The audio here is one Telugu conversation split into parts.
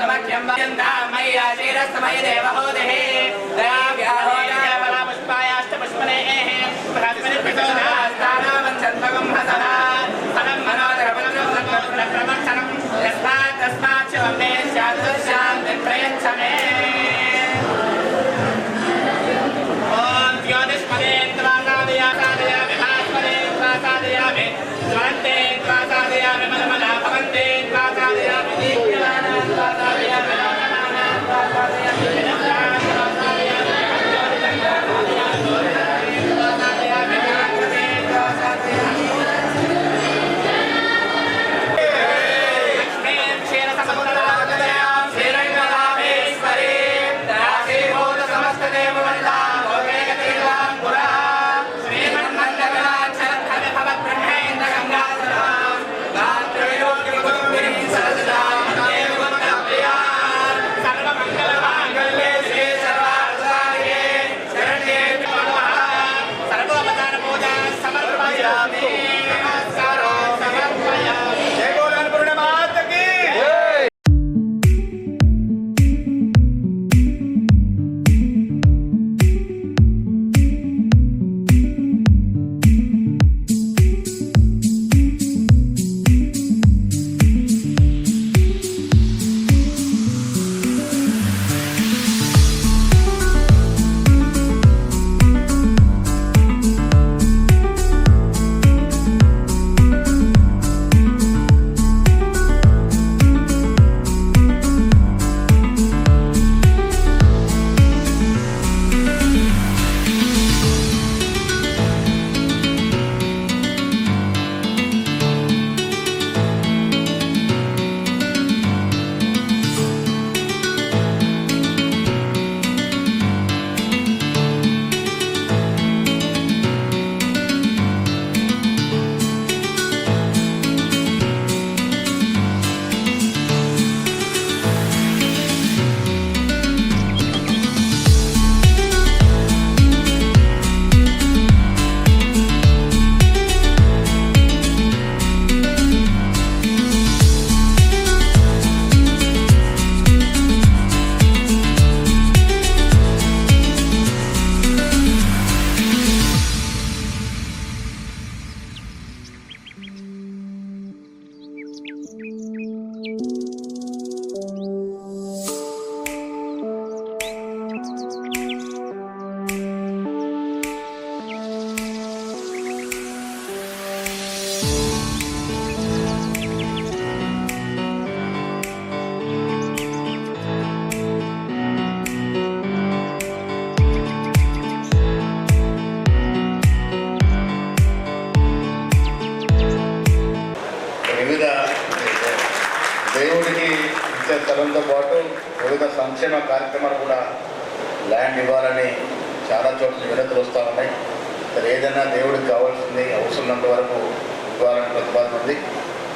समक्षम मैया शीरस्तमय देवहोदेः दयाव्याहोदया बला ఇచ్చే పాటు వివిధ సంక్షేమ కార్యక్రమాలు కూడా ల్యాండ్ ఇవ్వాలని చాలా చోట్ల వినతులు వస్తూ ఉన్నాయి. సరే ఏదైనా దేవుడికి కావాల్సింది అవసరమైనంత వరకు ఇవ్వాలని ప్రతిపాదన ఉంది.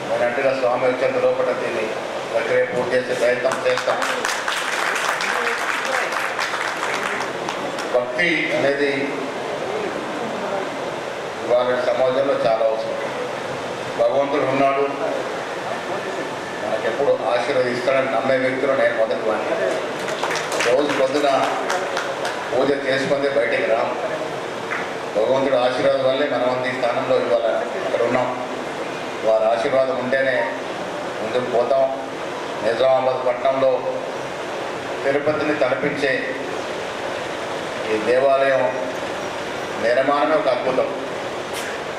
నేనంటుగా స్వామి వచ్చేంత లోపల దీన్ని ప్రక్రియ పూర్తి చేసే ప్రయత్నం చేస్తాం. భక్తి అనేది వారి సమాజంలో చాలా అవసరం. భగవంతుడు ఉన్నాడు. ఆశీర్వదిస్తాడని నమ్మే వ్యక్తులు నేను మొదటి వాడిని. రోజు పొద్దున పూజ చేసుకుంటే బయటికి రాం. భగవంతుడు ఆశీర్వాదం వల్లే మనమంత ఈ స్థానంలో ఇవాళ ఇక్కడ ఉన్నాం. వారి ఆశీర్వాదం ఉంటేనే ముందుకు పోతాం. నిజామాబాద్ పట్టణంలో తిరుపతిని తలపించే ఈ దేవాలయం నిర్మాణమే ఒక అద్భుతం.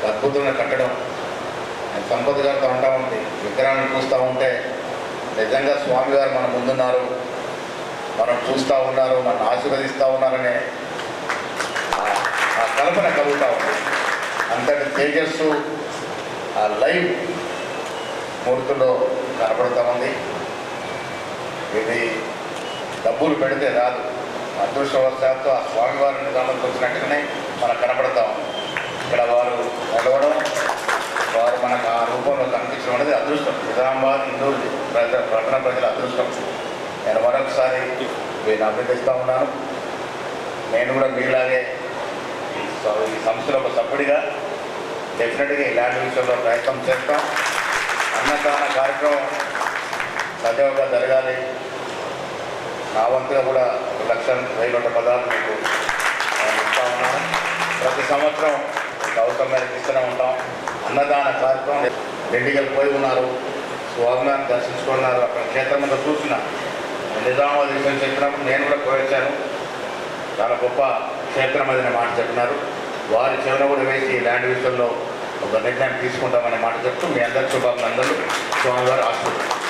అద్భుతంగా కట్టడం. సంపద గారితో ఉంటా ఉంది విగ్రహాన్ని చూస్తూ ఉంటే నిజంగా స్వామివారు మన ముందున్నారు. మనం చూస్తూ ఉన్నారు మనం ఆశీర్వదిస్తూ ఉన్నారనే ఆ- కల్పన కలుగుతూ ఉంది. అంతటి తేజస్సు ఆ లైవ్ మూర్తిలో కనపడుతూ ఉంది. ఇది డబ్బులు పెడితే రాదు. అదృష్టవశాత్తు ఆ స్వామివారిని నిజానికి వచ్చినట్టుగానే మనకు కనపడతా ఉంది. ఇక్కడ వారు నిలవడం వారు మనకు ఆ రూపంలో కనిపించడం అనేది అదృష్టం. నిజామాబాద్ హిందూ ప్రజల పట్టణ ప్రజల అదృష్టం నేను మరొకసారి వీరిని అభ్యర్థిస్తూ ఉన్నాను. నేను కూడా మీలాగే ఈ సంస్థలో ఒక సభ్యుడిగా డెఫినెట్గా ఇలాంటి విషయంలో ప్రయత్నం చేస్తాం. అన్నదాన కార్యక్రమం సజావుగా జరగాలి. నా వంతుగా కూడా ఒక లక్ష వెయ్యి నూట పదాలు మీకు ఇస్తా ఉన్నాను. ప్రతి సంవత్సరం అవసరం మేరకు ఇస్తూనే ఉంటాం. అన్నదాన కార్యక్రమం ఢిల్లీకి పోయి ఉన్నారు. స్వామివారిని దర్శించుకున్నారు. అక్కడ క్షేత్రం అంతా చూసిన నిజామాబాద్ విషయం చెప్పినప్పుడు నేను కూడా పోయొచ్చాను చాలా గొప్ప క్షేత్రం అది మాట చెప్పినారు. వారి చెవిన కూడా వేసి ఈ ల్యాండ్ విషయంలో ఒక నిర్ణయం తీసుకుంటామనే మాట చెప్తూ మీ అందరి శుభాభినందనలు. స్వామివారి ఆశీర్వాదం.